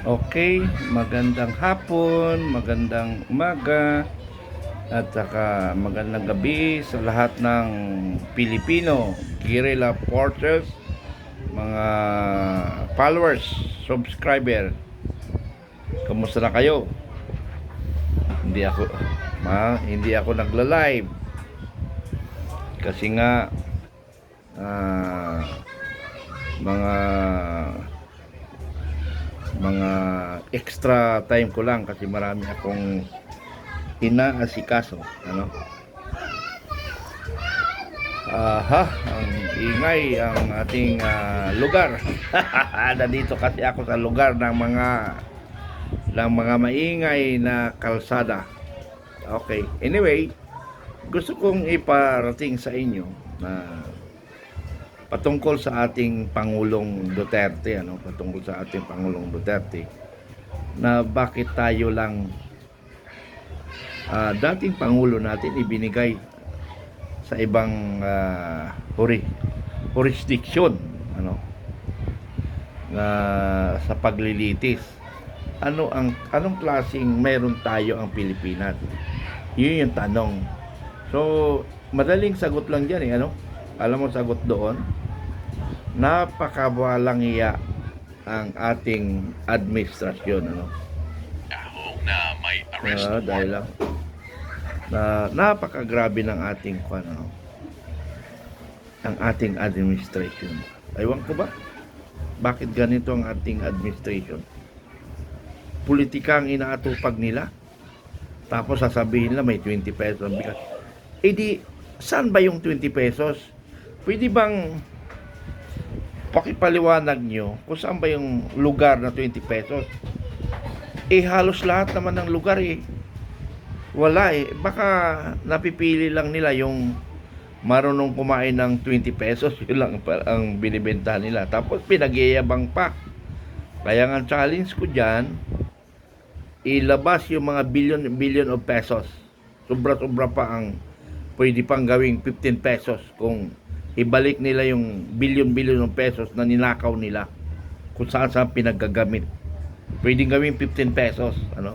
Okay, magandang hapon, magandang umaga, at saka magandang gabi sa lahat ng Pilipino, guerrilla forces, mga followers, subscriber. Kumusta na kayo? Hindi ako ma, hindi ako nagla-live. Kasi nga ah, mga mga extra time ko lang kasi marami akong inaasikaso ano? Aha ang ingay ang ating ah, lugar. Nandito kasi ako sa lugar ng mga ng mga maingay na kalsada. Okay anyway gusto kong iparating sa inyo na patungkol sa ating Pangulong Duterte ano patungkol sa ating Pangulong Duterte na bakit tayo lang ah, dating pangulo natin ibinigay sa ibang ah, huri jurisdiction ano na sa paglilitis. Ano ang anong klaseng meron tayo ang Pilipinas? Yun yung tanong. So madaling sagot lang diyan eh ano? Alam mo sagot doon napakawalang iya ang ating administrasyon ano? Yahoo na may arrest Ah, dahil lang. Na napakagrabe ng ating kwan ano? Ang ating administration. Aywan ko ba? Bakit ganito ang ating administration? Politika ang inaatupag nila. Tapos sasabihin nila may 20 pesos ang bigas. Eh di saan ba yung 20 pesos? Pwede bang pakipaliwanag nyo kung saan ba yung lugar na 20 pesos. Eh halos lahat naman ng lugar eh wala eh. Baka napipili lang nila yung marunong kumain ng 20 pesos yun lang ang binibenta nila. Tapos pinagyayabang pa. Kaya nga challenge ko dyan ilabas yung mga billion billion of pesos. Sobra sobra pa ang pwede pang gawing 15 pesos kung ibalik nila yung billion of pesos na ninakaw nila kung saan saan pinagagamit pwedeng gawing 15 pesos ano?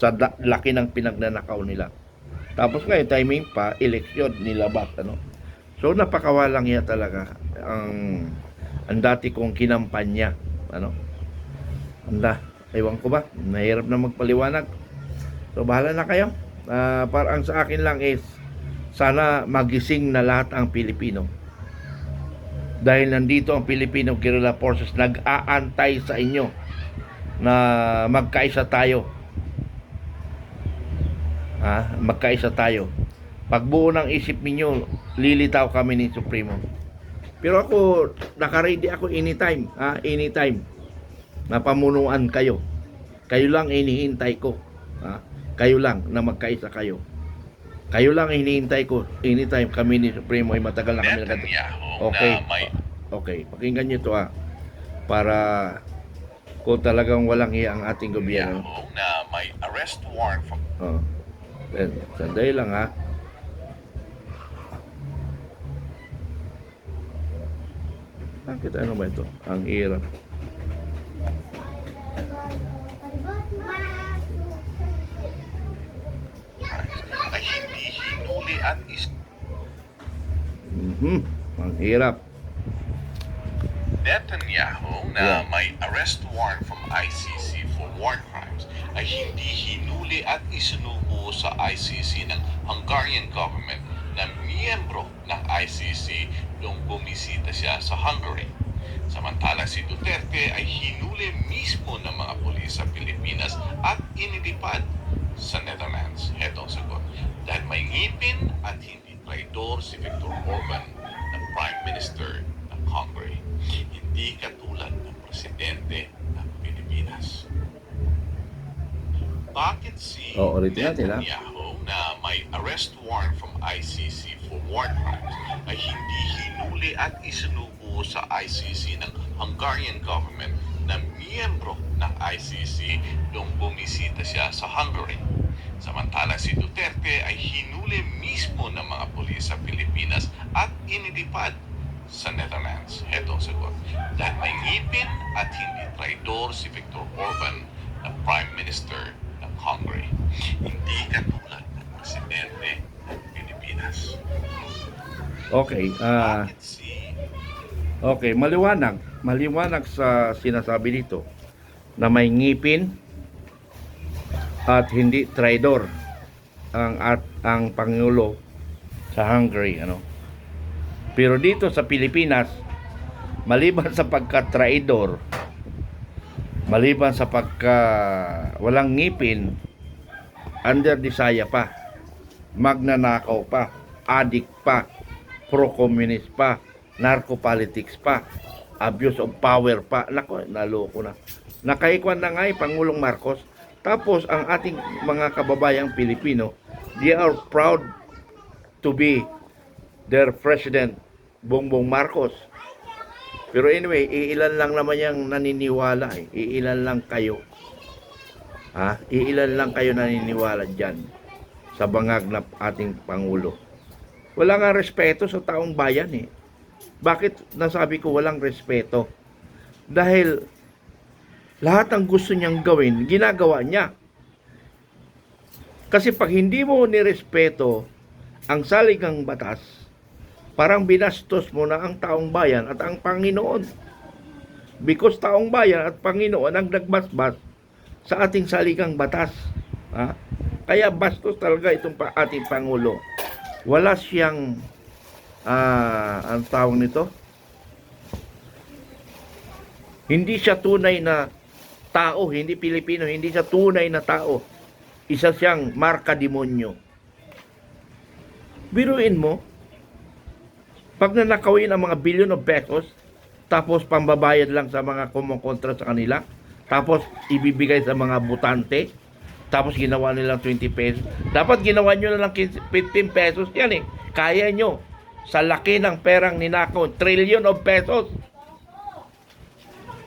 Sa laki ng pinagnanakaw nila. Tapos ngayon timing pa eleksyon nilabas ano? So napakawalang iya talaga ang ang dati kong kinampanya ano? Anda ewan ko ba? Nahirap na magpaliwanag. So bahala na kayo. Ah, parang sa akin lang is sana magising na lahat ang Pilipino dahil nandito ang Filipino Guerrilla Forces nag-aantay sa inyo na magkaisa tayo. Ha? Magkaisa tayo. Pagbuo ng isip ninyo, lilitaw kami ni Supremo. Pero ako, nakaready ako anytime. Ha? Anytime. Na pamunuan kayo. Kayo lang inihintay ko. Ha? Kayo lang na magkaisa kayo. Kayo lang hinihintay ko. Anytime kami ni Supremo ay matagal na kami nagkata. Netanyahu Okay. na may Okay, pakinggan nyo to ah. Para kung talagang walang iya ang ating gobyerno. Yahoo na may arrest warrant for Oh. Then, sandali lang ha. Bakit ano ba ito? Ang hirap. At is Mhm. Ang hirap. Netanyahu Yeah. na may arrest warrant from ICC for war crimes ay hindi hinuli at isinuko sa ICC ng Hungarian government na miyembro ng ICC nung bumisita siya sa Hungary. Samantala si Duterte ay hinuli mismo ng mga pulis sa Pilipinas at inilipad sa Netherlands. Hetong sagot. Dahil may ngipin at hindi traidor si Viktor Orban na Prime Minister ng Hungary. Hindi katulad ng Presidente ng Pilipinas. Bakit si Oh? Netanyahu na may arrest warrant from ICC for war crimes ay hindi hinuli at isinuko sa ICC ng Hungarian government na miyembro ng ICC nung bumisita siya sa Hungary. Samantala si Duterte ay hinuli mismo ng mga pulis sa Pilipinas at inilipad sa Netherlands. Heto ang sagot. Dahil may ngipin at hindi traidor si Viktor Orban na Prime Minister ng Hungary. Hindi katulad ng Presidente ng Pilipinas. Okay, si Okay, maliwanag. Maliwanag sa sinasabi dito na may ngipin at hindi traidor ang at ang pangulo sa Hungary, ano. Pero dito sa Pilipinas, maliban sa pagka-traidor, maliban sa pagka walang ngipin, under disaya pa, magnanakaw pa, adik pa, pro-communist pa, narco-politics pa, abuse of power pa. Nako, naloko na. Nakaikwan na nga Pangulong Marcos. Tapos, ang ating mga kababayang Pilipino, they are proud to be their president, Bongbong Marcos. Pero anyway, iilan lang naman yung naniniwala eh. Iilan lang kayo. Ha? Iilan lang kayo naniniwala dyan sa bangag na ating Pangulo. Wala nga respeto sa taong bayan eh. Bakit nasabi ko walang respeto? Dahil lahat ng gusto niyang gawin, ginagawa niya. Kasi pag hindi mo nirespeto ang saligang batas, parang binastos mo na ang taong bayan at ang Panginoon. Because taong bayan at Panginoon ang nagbasbas sa ating saligang batas. Ha? Kaya bastos talaga itong pa- ating Pangulo. Wala siyang ah ang tawag nito hindi siya tunay na tao, hindi Pilipino, hindi siya tunay na tao. Isa siyang marka demonyo. Biruin mo, pag nanakawin ang mga billion of pesos, tapos pambabayad lang sa mga kumukontra sa kanila, tapos ibibigay sa mga butante, tapos ginawa nilang 20 pesos. Dapat ginawa nyo na lang 15 pesos. Yan eh. Kaya nyo. Sa laki ng perang ninakaw, trillion of pesos.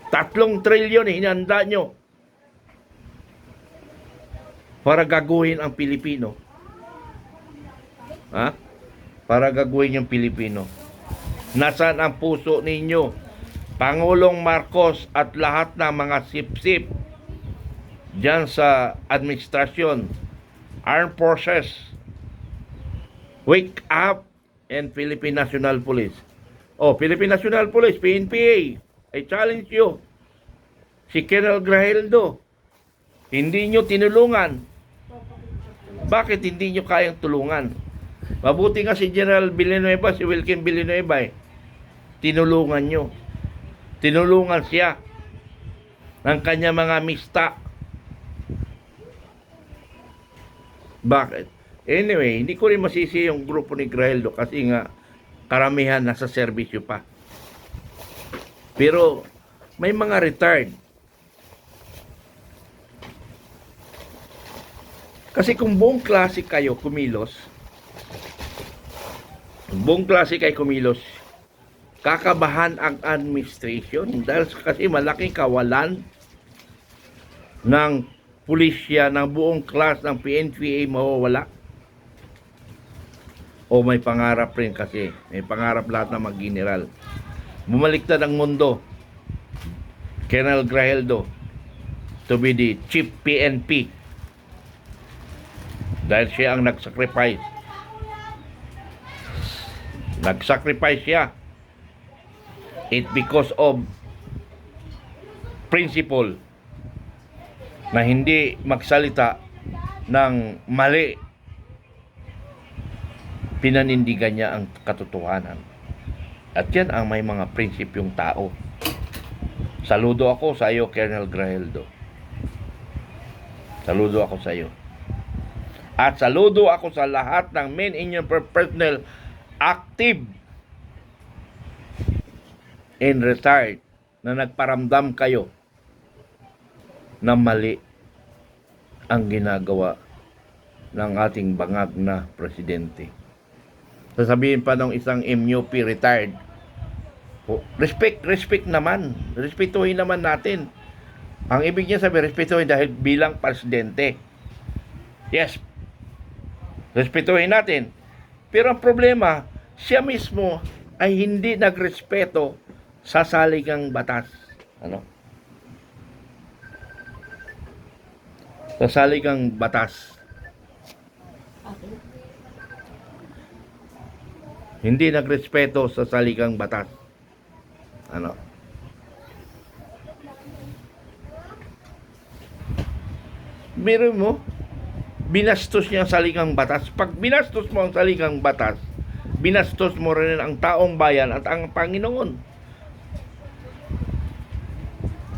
Tatlong trillion eh, hinanda nyo. Para gaguhin ang Pilipino. Ha? Para gaguhin yung Pilipino. Nasaan ang puso ninyo? Pangulong Marcos at lahat ng mga sip-sip dyan sa administrasyon, armed forces, wake up and Philippine National Police. Oh, Philippine National Police, PNPA, I challenge you. Si Colonel Graheldo, hindi nyo tinulungan. Bakit hindi nyo kayang tulungan? Mabuti nga si General Villanueva, si Wilkin Villanueva eh. Tinulungan nyo. Tinulungan siya ng kanya mga mista. Bakit? Anyway, hindi ko rin masisi yung grupo ni Graheldo kasi nga karamihan nasa serbisyo pa. Pero may mga retired. Kasi kung buong klase kayo kumilos, buong klase kayo kumilos, kakabahan ang administration dahil kasi malaking kawalan ng pulisya ng buong class ng PNPA mawawala. O may pangarap rin kasi. May pangarap lahat ng mag-general. Bumaliktad ang mundo. Colonel Graheldo to be the chief PNP. Dahil siya ang nag-sacrifice. Nag-sacrifice siya. It because of principle na hindi magsalita ng mali pinanindigan niya ang katotohanan. At yan ang may mga prinsipyong tao. Saludo ako sa iyo, Colonel Graheldo. Saludo ako sa iyo. At saludo ako sa lahat ng men in your personnel active and retired na nagparamdam kayo na mali ang ginagawa ng ating bangag na presidente. Sasabihin pa ng isang MUP retired, "Oh, respect, respect naman. Respetuhin naman natin. Ang ibig niya sabihin, respetuhin dahil bilang presidente. Yes, respetuhin natin. Pero ang problema, siya mismo ay hindi nagrespeto sasaligang batas. Ano? Sasaligang batas. Hindi nagrespeto sa saligang batas. Ano? Biro mo, binastos niya ang saligang batas. Pag binastos mo ang saligang batas, binastos mo rin ang taong bayan at ang Panginoon.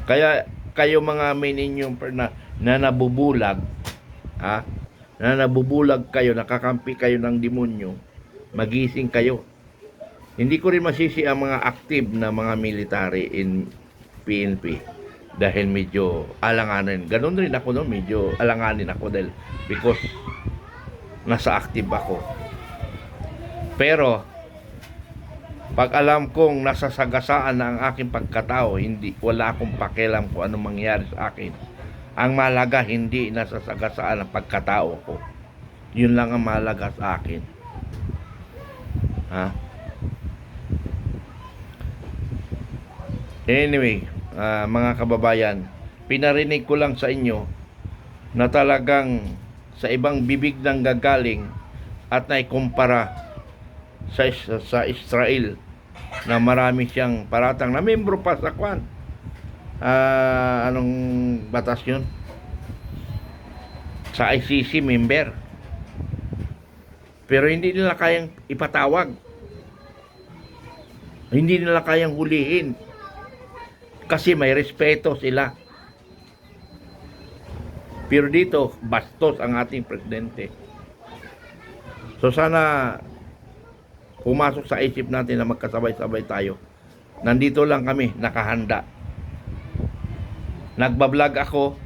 Kaya kayo mga mininyong na, na nabubulag, ha? Na nabubulag kayo, nakakampi kayo ng demonyo, magising kayo. Hindi ko rin masisi ang mga active na mga military in PNP dahil medyo alanganin. Ganon rin ako noon, medyo alanganin ako dahil because nasa active ako. Pero pag alam kong nasasagasaan na ang aking pagkatao, hindi wala akong pakialam kung anong mangyari sa akin. Ang malaga hindi nasasagasaan ang pagkatao ko. Yun lang ang malaga sa akin. Ha? Anyway, ah, mga kababayan, pinarinig ko lang sa inyo na talagang sa ibang bibig nang gagaling at naikumpara sa, sa Israel na marami siyang paratang na membro pa sa kwan. Ah, anong batas yun? Sa ICC member. Pero hindi nila kayang ipatawag. Hindi nila kayang hulihin kasi may respeto sila. Pero dito, bastos ang ating presidente. So sana pumasok sa isip natin na magkasabay-sabay tayo. Nandito lang kami, nakahanda. Nagbablog ako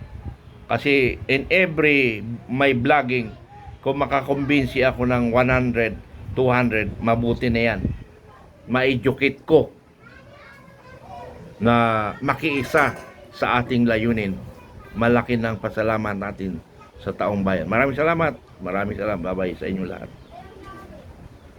kasi in every my vlogging, kung makakumbinsi ako ng 100, 200, mabuti na yan. Ma-educate ko na makiisa sa ating layunin. Malaki ng pasalamat natin sa taong bayan. Maraming salamat. Maraming salamat. Bye-bye sa inyo lahat.